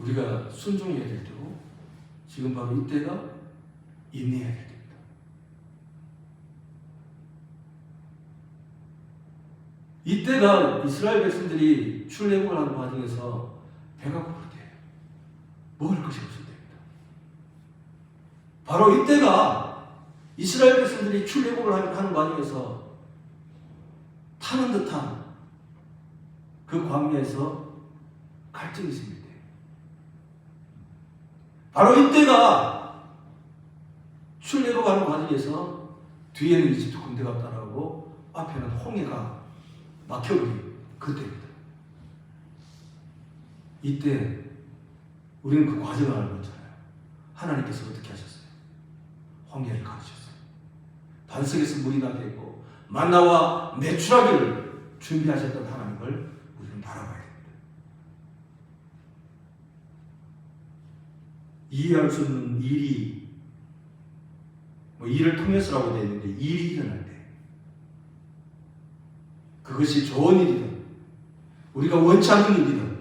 우리가 순종해야 될 때고 지금 바로 이때가 인내해야 될 때입니다. 이때가 이스라엘 백성들이 출애굽을 하는 과정에서 배가 고플 때예요. 먹을 것이 없을 때입니다. 바로 이때가 이스라엘 백성들이 출애굽을 하는 과정에서 타는 듯한 그 광야에서 갈등이 생길 때. 바로 이때가 출애굽 하는 과정에서 뒤에는 이집트 군대가 따라오고 앞에는 홍해가 막혀버린 그때입니다. 이때 우리는 그 과정을 알고 있잖아요. 하나님께서 어떻게 하셨어요? 홍해를 가르셨어요. 반석에서 물이 나게 했고 만나와 매출하기를 준비하셨던 하나님을 우리는 바라봐야 됩니다. 이해할 수 없는 일이 뭐 일을 통해서라고 되어 있는데 일이 일어날 때 그것이 좋은 일이든 우리가 원치 않는 일이든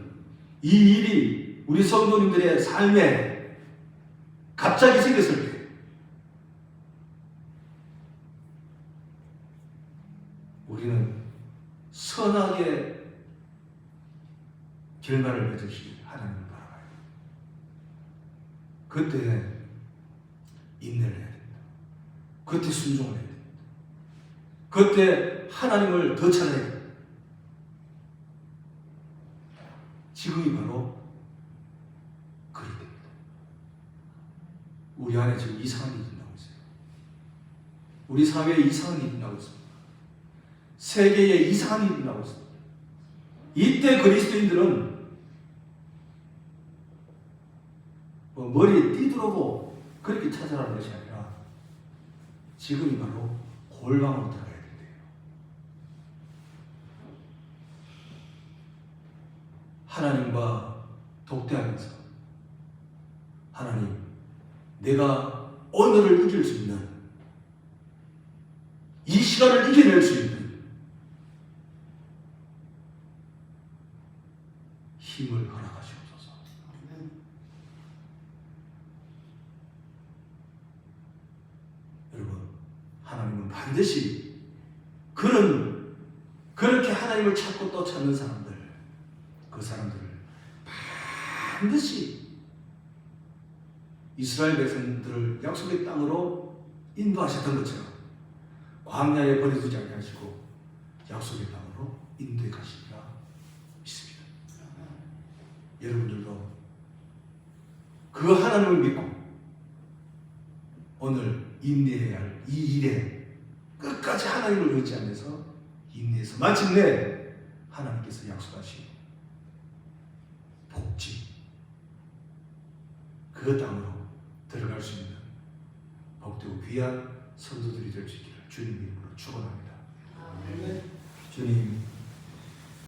이 일이 우리 성도님들의 삶에 갑자기 생겼을 때 우리는 선하게 결말을 하나님을 바라봐요. 그때 인내를 해야 됩니다. 그때 순종을 해야 됩니다. 그때 하나님을 더 찾아야 됩니다. 지금이 바로 그럴 때입니다. 우리 안에 지금 이상한 일이 나고 있어요. 우리 사회에 이상한 일이 나고 있습니다. 세계에 이상한 일이 나고 있습니다. 이때 그리스도인들은 뭐 머리에 띠들어고 그렇게 찾아가는 것이 아니라 지금이 바로 골방으로 들어가야 된대요. 하나님과 독대하면서 하나님 내가 오늘을 이길 수 있는 이 시간을 이겨낼 수 있는 힘을 허락하시옵소서. 여러분, 하나님은 반드시 그런 그렇게 하나님을 찾고 또 찾는 사람들, 그 사람들을 반드시 이스라엘 백성들을 약속의 땅으로 인도하셨던 것처럼 광야에 버려두지 아니하시고 약속의 땅으로 인도해 가시리라 믿습니다. 여러분들도 그 하나님을 믿고 오늘 인내해야 할 이 일에 끝까지 하나님을 의지하면서 인내해서 마침내 하나님께서 약속하신 복지. 그 땅으로 들어갈 수 있는 복되고 귀한 성도들이 될 수 있기를 주님 이름으로 축원합니다. 주님